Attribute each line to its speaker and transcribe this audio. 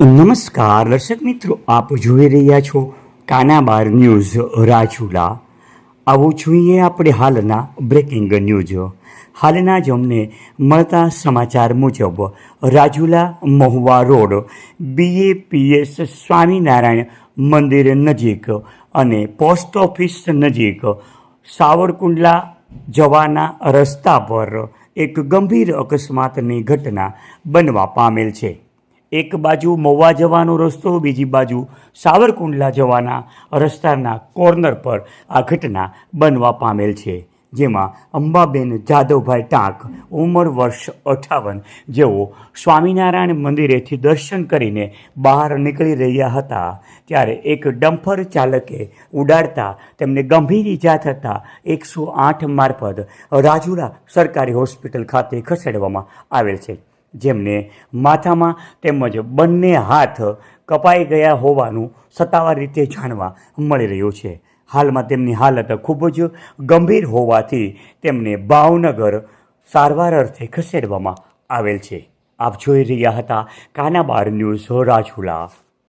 Speaker 1: નમસ્કાર દર્શક મિત્રો, આપ જોઈ રહ્યા છો કાનાબાર ન્યૂઝ રાજુલા. આવું જોઈએ આપણે હાલના બ્રેકિંગ ન્યૂઝ હાલના જ અમને મળતા સમાચાર મુજબ રાજુલા મહુવા રોડ બીએપીએસ સ્વામિનારાયણ મંદિર નજીક અને પોસ્ટ ઓફિસ નજીક સાવરકુંડલા જવાના રસ્તા પર એક ગંભીર અકસ્માતની ઘટના બનવા પામેલ છે. એક બાજુ મહુવા જવાનો રસ્તો, બીજી બાજુ સાવરકુંડલા જવાના રસ્તાના કોર્નર પર આ ઘટના બનવા પામેલ છે, જેમાં અંબાબેન જાદવભાઈ ટાંક, ઉંમર વર્ષ અઠાવન, જેઓ સ્વામિનારાયણ મંદિરેથી દર્શન કરીને બહાર નીકળી રહ્યા હતા. ત્યારે એક ડમ્ફર ચાલકે ઉડાડતા તેમને ગંભીર ઈજા થતાં એકસો આઠ મારફત રાજુલા સરકારી હોસ્પિટલ ખાતે ખસેડવામાં આવેલ છે. જેમને માથામાં તેમજ બંને હાથ કપાઈ ગયા હોવાનું સત્તાવાર રીતે જાણવા મળી રહ્યું છે. હાલમાં તેમની હાલત ખૂબ જ ગંભીર હોવાથી તેમને ભાવનગર સારવાર અર્થે ખસેડવામાં આવેલ છે. આપ જોઈ રહ્યા હતા, કાનાબાર ન્યૂઝ રાજુલા.